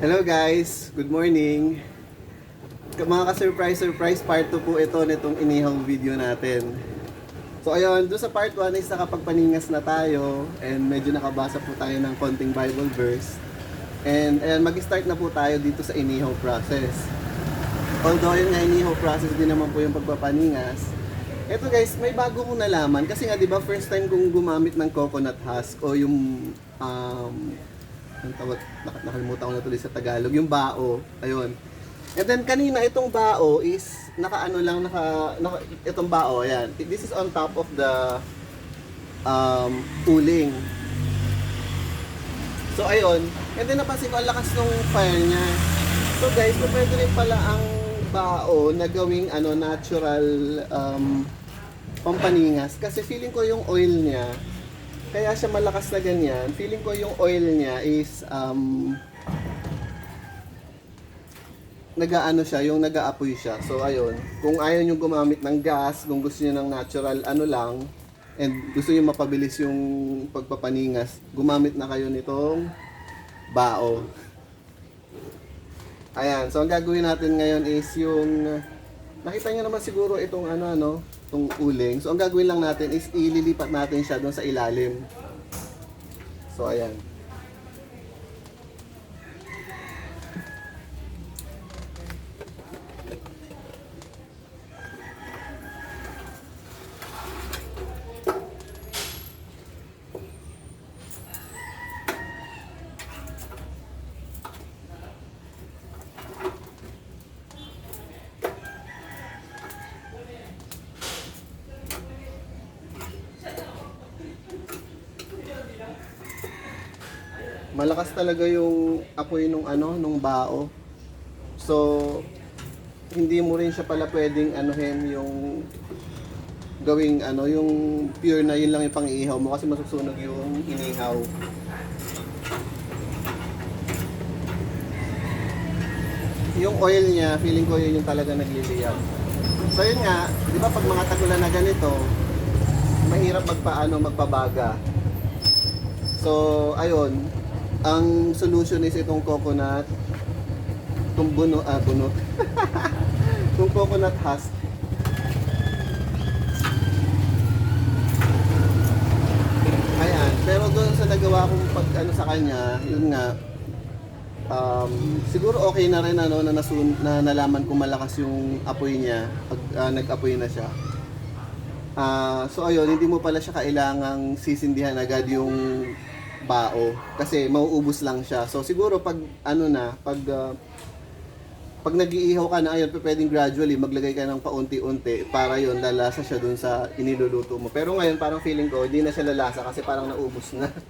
Hello guys, good morning. Mga ka-surprise, surprise part 2 po ito nitong inihaw video natin. So ayun, doon sa part 1 is nakapagpaningas na tayo and medyo nakabasa po tayo ng konting Bible verse. And ayan, mag-start na po tayo dito sa inihaw process. Although yung nga inihaw process din naman po yung pagpapaningas. Ito guys, may bago kong nalaman kasi nga 'di ba first time kong gumamit ng coconut husk o yung um ang tawag, nak- nakalimutan ko na tuloy sa Tagalog, yung bao, ayun. And then kanina itong bao is nakaano lang naka, naka itong bao, ayan. This is on top of the um uling. So ayun, and then napansin ko ang lakas ng fire niya. So guys, pwede rin pala ang bao na gawing ano natural um pampaningas kasi feeling ko yung oil niya kaya siya malakas na ganyan, feeling ko yung oil niya is um, nagaano siya, yung nagaapoy siya. So ayun, kung ayaw nyo gumamit ng gas, kung gusto niyo ng natural ano lang, and gusto niyo mapabilis yung pagpapaningas, gumamit na kayo nitong bao. Ayan, so ang gagawin natin ngayon is yung nakita niyo naman siguro itong ano ano, itong uling. So ang gagawin lang natin is ililipat natin siya doon sa ilalim. So ayan. Malakas talaga yung apoy nung ano, nung bao. So hindi mo rin siya pala pwedeng anuhin yung gawing ano, yung pure na yun lang yung pang-iihaw mo kasi masusunog yung inihaw. Yung oil niya, feeling ko yun yung talaga nagliliyab. So yun nga, di ba pag mga tagulan na ganito, mahirap magpaano, magpabaga. So, ayun, ang solution is itong coconut, itong buno, ah, bunot, itong coconut husk. Ayan, pero doon sa nagawa kong pag ano sa kanya, yun nga, um, siguro okay na rin ano na, nasun, na nalaman kung malakas yung apoy niya pag ah, nag-apoy na siya. Ah, so ayun, hindi mo pala siya kailangang sisindihan agad yung bao kasi mauubos lang siya. So siguro pag ano na, pag ah, pag nag-iihaw ka na ayun, pwedeng gradually maglagay ka ng paunti-unti para yon lalasa siya dun sa iniluluto mo. Pero ngayon parang feeling ko hindi na siya lalasa kasi parang naubos na.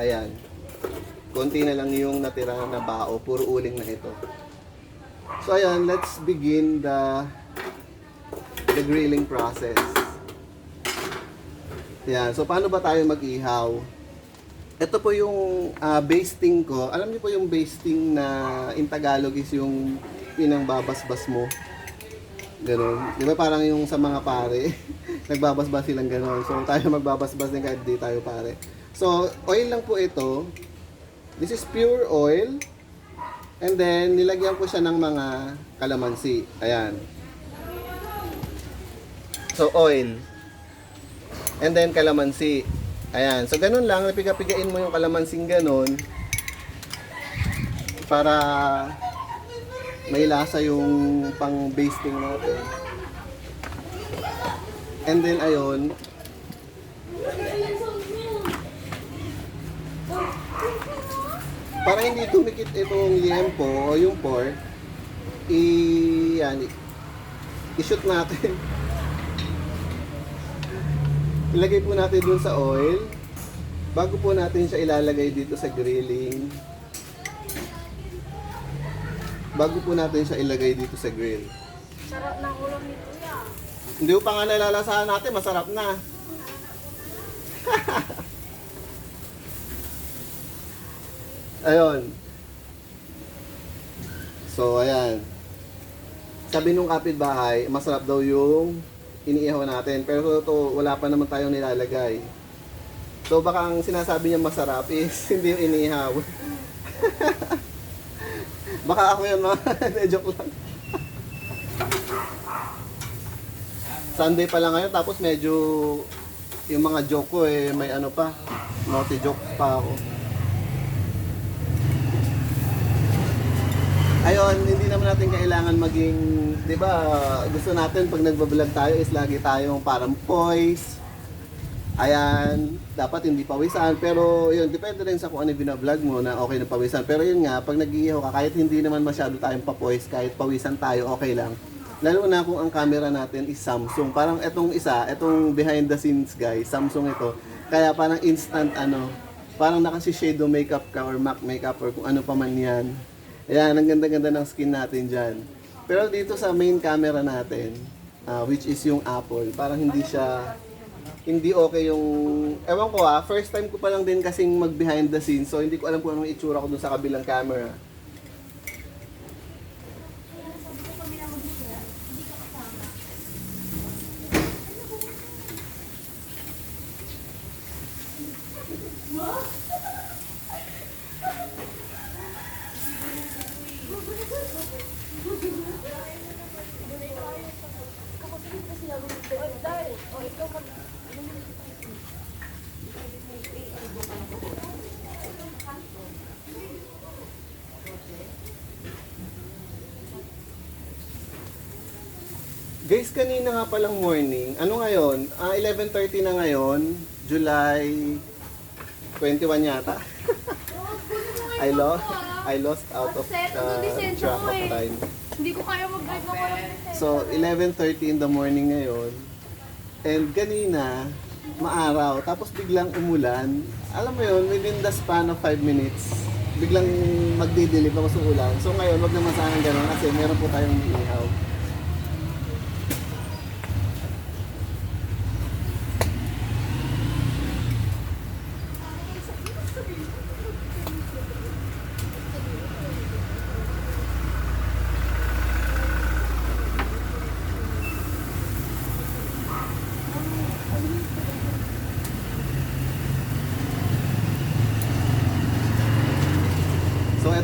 Ayan. Konti na lang yung natira na bao, puro uling na ito. So ayan, let's begin the the grilling process. Yan. So, paano ba tayo mag-ihaw? Ito po yung ah, basting ko. Alam niyo po yung basting na in Tagalog is yung pinangbabasbas mo. Ganun. Di ba parang yung sa mga pare, nagbabasbas silang ganun. So, tayo magbabasbas din kahit di tayo pare. So, oil lang po ito. This is pure oil. And then, nilagyan ko siya ng mga kalamansi. Ayan. So, oil. And then, kalamansi. Ayan. So, ganun lang. Napiga-pigain mo yung kalamansing ganun. Para may lasa yung pang basting natin. And then, ayun. Para hindi tumikit itong liempo o yung pork, i yan, i-shoot natin. Ilagay po natin dun sa oil. Bago po natin siya ilalagay dito sa grilling. Bago po natin siya ilagay dito sa grill. Sarap ng ulam ni Kuya. Hindi ko pa nga nalalasahan natin, masarap na. Ayun. So, ayan. Sabi nung kapitbahay, masarap daw yung iniihaw natin. Pero ito, wala pa naman tayong nilalagay. So baka ang sinasabi niya masarap is hindi yung inihaw. baka ako yun mga joke lang. Sunday pa lang ngayon tapos medyo yung mga joke ko eh may ano pa, naughty joke pa ako. Ayun, hindi naman natin kailangan maging, 'di ba? Gusto natin pag nagba-vlog tayo is lagi tayong parang poise. Ayan, dapat hindi pawisan. Pero yun, depende rin sa kung ano yung binablog mo na okay na pawisan. Pero yun nga, pag nag-iihaw ka, kahit hindi naman masyado tayong pa-poise, kahit pawisan tayo, okay lang. Lalo na kung ang camera natin is Samsung. Parang etong isa, etong behind the scenes guys, Samsung ito. Kaya parang instant ano, parang nakasi-shadow makeup ka or MAC makeup or kung ano pa man yan. Ayan, ang ganda-ganda ng skin natin dyan. Pero dito sa main camera natin, ah, which is yung Apple, parang hindi siya, hindi okay yung, ewan ko ah, first time ko pa lang din kasing mag behind the scenes, so hindi ko alam kung anong itsura ko dun sa kabilang camera. Guys, kanina nga palang morning, ano ngayon? Ah, 11.30 na ngayon, July 21 yata. I lost, I lost out of lisensya track of eh. time. Hindi ko kaya mag-drive lisensya. So, 11.30 in the morning ngayon. And kanina, maaraw. Tapos biglang umulan. Alam mo yun, within the span of 5 minutes, biglang magdidilip ako sa ulan. So ngayon, wag naman sana ganun kasi meron po tayong ihaw.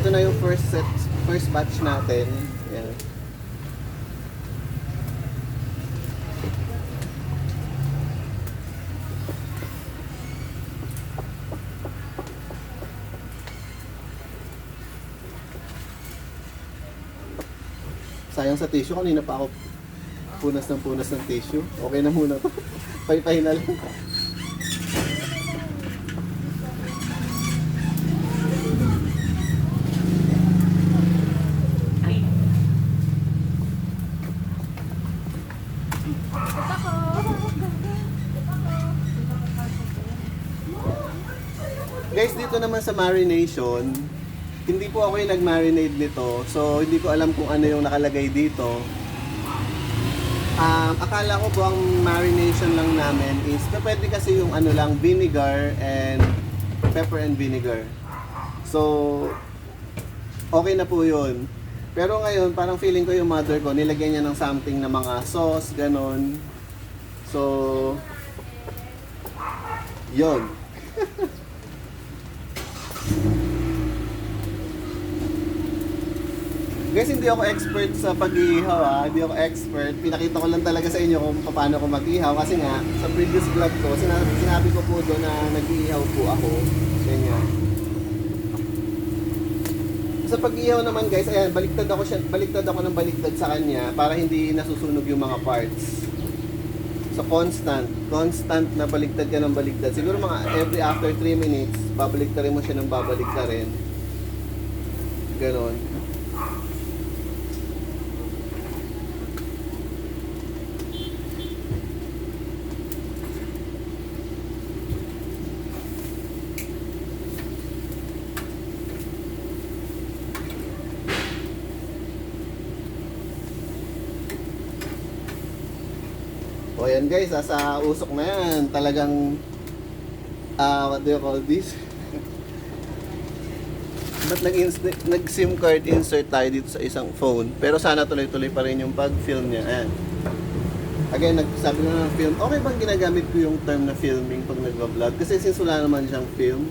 Ito na yung first set, first batch natin. Yan. Sayang sa tissue, kanina pa ako punas ng punas ng tissue. Okay na muna to. Pay-pay na lang. Guys, dito naman sa marination, hindi po ako yung nag-marinate nito. So, hindi ko alam kung ano yung nakalagay dito. Um, akala ko po ang marination lang namin is, pwede kasi yung ano lang, vinegar and pepper and vinegar. So, okay na po yun. Pero ngayon, parang feeling ko yung mother ko, nilagyan niya ng something na mga sauce, ganon. So, yun. Guys, hindi ako expert sa pag-iihaw ah. Hindi ako expert. Pinakita ko lang talaga sa inyo kung paano ko mag-ihaw. Kasi nga, sa previous vlog ko, sinabi, sinabi ko po doon na nag-iihaw po ako. Ganyan. Sa pag-ihaw naman guys, ayan, baliktad ako siya, baliktad ako ng baliktad sa kanya para hindi nasusunog yung mga parts. So constant, constant na baliktad ka ng baliktad. Siguro mga every after 3 minutes, babaliktarin mo siya ng babaliktarin. Ganon. O yan guys, ah, sa usok na yan, talagang, ah, what do you call this? Ba't nag, nag SIM card insert tayo dito sa isang phone? Pero sana tuloy-tuloy pa rin yung pag-film niya. Ayan. again, nagsabi ko na ng film, okay bang ginagamit ko yung term na filming pag nagva-vlog? Kasi since wala naman siyang film,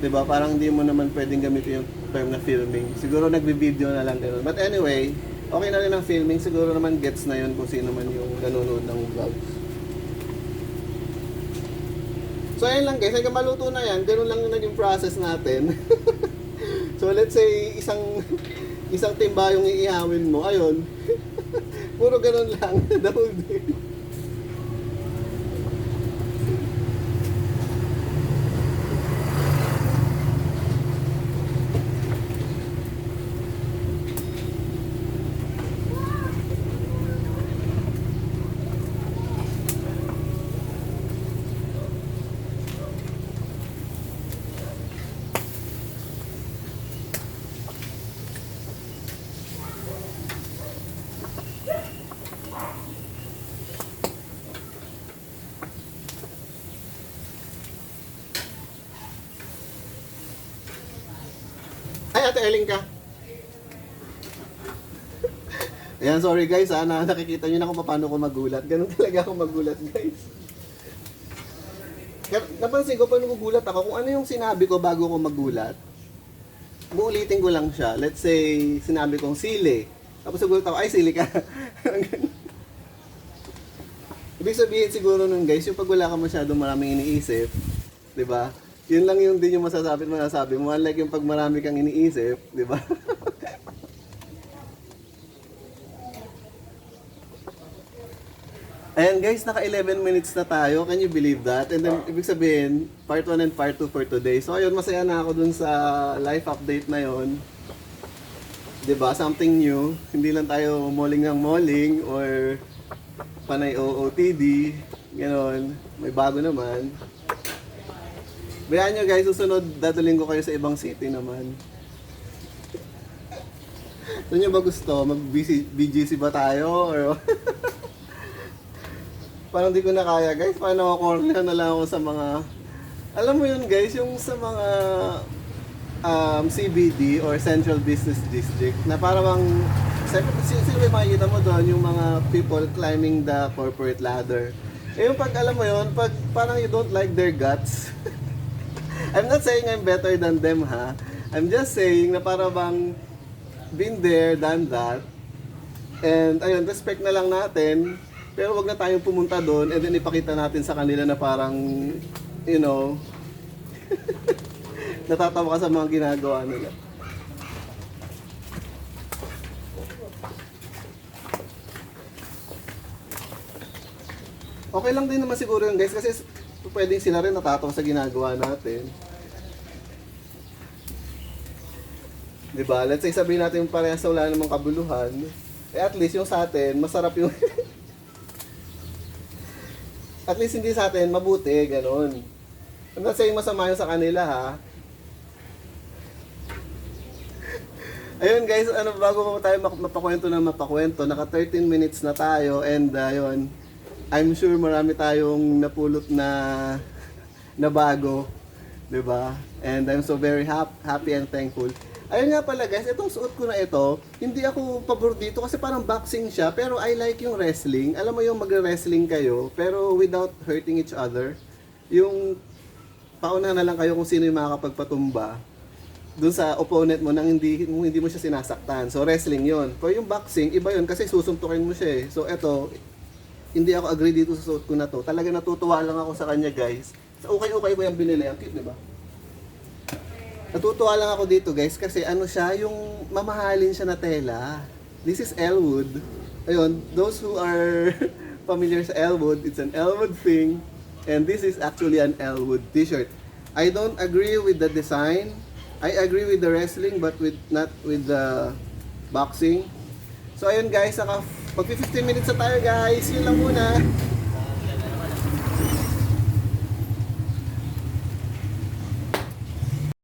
'di ba? Parang hindi mo naman pwedeng gamitin yung term na filming. Siguro nagbi-video na lang ganun. But anyway, okay na rin ang filming. Siguro naman gets na yun kung sino man yung nanonood ng vlogs. So ayun lang guys, hanggang maluto na yan, ganun lang yung naging process natin. so let's say isang isang timba yung iihawin mo, ayun. Puro ganun lang, the whole day. Ate Erling ka. Ayan, sorry guys ha, na nakikita nyo na kung paano ko magulat. Ganun talaga ako magulat guys. Napansin ko pa nagugulat ako kung ano yung sinabi ko bago ko magulat. Uulitin ko lang siya. Let's say, sinabi kong sili. Tapos nagulat ako, ay sili ka. Ibig sabihin siguro nun guys, yung pag wala ka masyadong maraming iniisip, di ba? Yun lang yung din yung masasabi at masasabi mo. Unlike yung pag marami kang iniisip, di ba? Ayan guys, naka 11 minutes na tayo. Can you believe that? And then, ibig sabihin, part 1 and part 2 for today. So ayun, masaya na ako dun sa life update na yon. 'Di ba Something new. Hindi lang tayo malling ng malling or panay OOTD. Ganon. May bago naman. Bayaan nyo guys, susunod dadalhin ko kayo sa ibang city naman. Saan nyo ba gusto? Mag-BGC ba tayo? Or Parang di ko na kaya guys. Paano ako corner na lang ako sa mga... Alam mo yun guys, yung sa mga um, CBD or Central Business District na parang sino sino yung makikita mo doon yung mga people climbing the corporate ladder. Eh yung pag alam mo yun, pag parang you don't like their guts. I'm not saying I'm better than them ha. I'm just saying na para bang been there, done that. And ayun, respect na lang natin. Pero wag na tayong pumunta doon and then ipakita natin sa kanila na parang, you know, natatawa ka sa mga ginagawa nila. Okay lang din naman siguro yun guys kasi pwedeng sila rin natatawa sa ginagawa natin. 'Di ba? Let's say sabihin natin parehas sa wala namang kabuluhan, eh at least yung sa atin, masarap yung At least hindi sa atin mabuti, ganun. I'm not saying masama yun sa kanila ha. Ayun guys, ano bago mo tayo mapakwento na mapakwento, naka 13 minutes na tayo and uh, I'm sure marami tayong napulot na na bago, 'di ba? And I'm so very hap- happy and thankful. Ayun nga pala guys, itong suot ko na ito, hindi ako pabor dito kasi parang boxing siya, pero I like yung wrestling. Alam mo yung magre-wrestling kayo, pero without hurting each other. Yung pauna na lang kayo kung sino yung makakapagpatumba dun sa opponent mo nang hindi hindi mo siya sinasaktan. So wrestling 'yon. Pero yung boxing, iba 'yon kasi susuntukin mo siya eh. So eto, hindi ako agree dito sa suot ko na to. Talaga natutuwa lang ako sa kanya, guys. Sa ukay-ukay ko yung binili. Ang cute, di ba? Natutuwa lang ako dito, guys, kasi ano siya, yung mamahalin siya na tela. This is Elwood. Ayun, those who are familiar sa Elwood, it's an Elwood thing. And this is actually an Elwood t-shirt. I don't agree with the design. I agree with the wrestling, but with not with the boxing. So ayun guys, saka mag 15 minutes na tayo guys. Yun lang muna.